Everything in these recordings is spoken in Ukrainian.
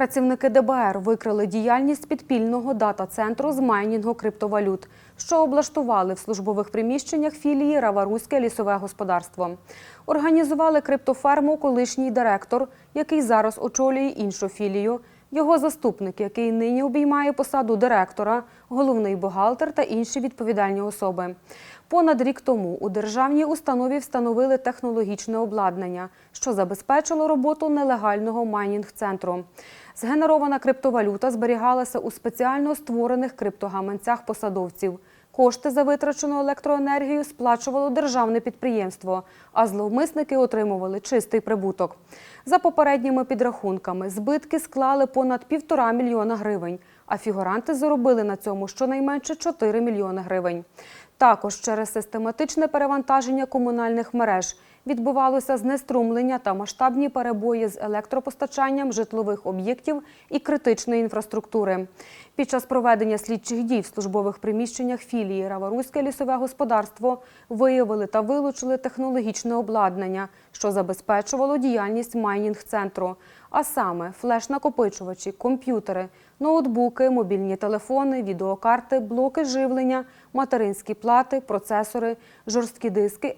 Працівники ДБР викрили діяльність підпільного дата-центру з майнінгу криптовалют, що облаштували в службових приміщеннях філії Раваруське лісове господарство. Організували криптоферму колишній директор, який зараз очолює іншу філію, його заступник, який нині обіймає посаду директора, головний бухгалтер та інші відповідальні особи. Понад рік тому у державній установі встановили технологічне обладнання, що забезпечило роботу нелегального майнінг-центру. Згенерована криптовалюта зберігалася у спеціально створених криптогаманцях посадовців. Кошти за витрачену електроенергію сплачувало державне підприємство, а зловмисники отримували чистий прибуток. За попередніми підрахунками, збитки склали понад півтора мільйона гривень, а фігуранти заробили на цьому щонайменше 4 мільйони гривень. Також через систематичне перевантаження комунальних мереж відбувалося знеструмлення та масштабні перебої з електропостачанням житлових об'єктів і критичної інфраструктури. Під час проведення слідчих дій в службових приміщеннях філії Раваруське лісове господарство виявили та вилучили технологічне обладнання, що забезпечувало діяльність майнінг-центру, а саме флеш-накопичувачі, комп'ютери, ноутбуки, мобільні телефони, відеокарти, блоки живлення, материнські плати, процесори, жорсткі диски,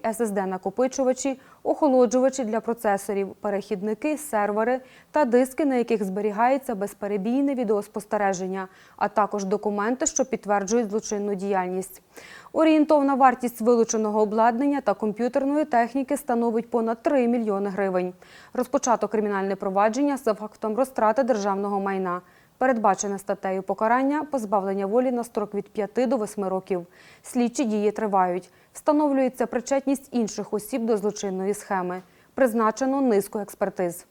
Охолоджувачі для процесорів, перехідники, сервери та диски, на яких зберігається безперебійне відеоспостереження, а також документи, що підтверджують злочинну діяльність. Орієнтовна вартість вилученого обладнання та комп'ютерної техніки становить понад 3 мільйони гривень. Розпочато кримінальне провадження за фактом розтрати державного майна. Передбачене статтею покарання позбавлення волі на строк від 5 до 8 років. Слідчі дії тривають. Встановлюється причетність інших осіб до злочинної схеми. Призначено низку експертиз.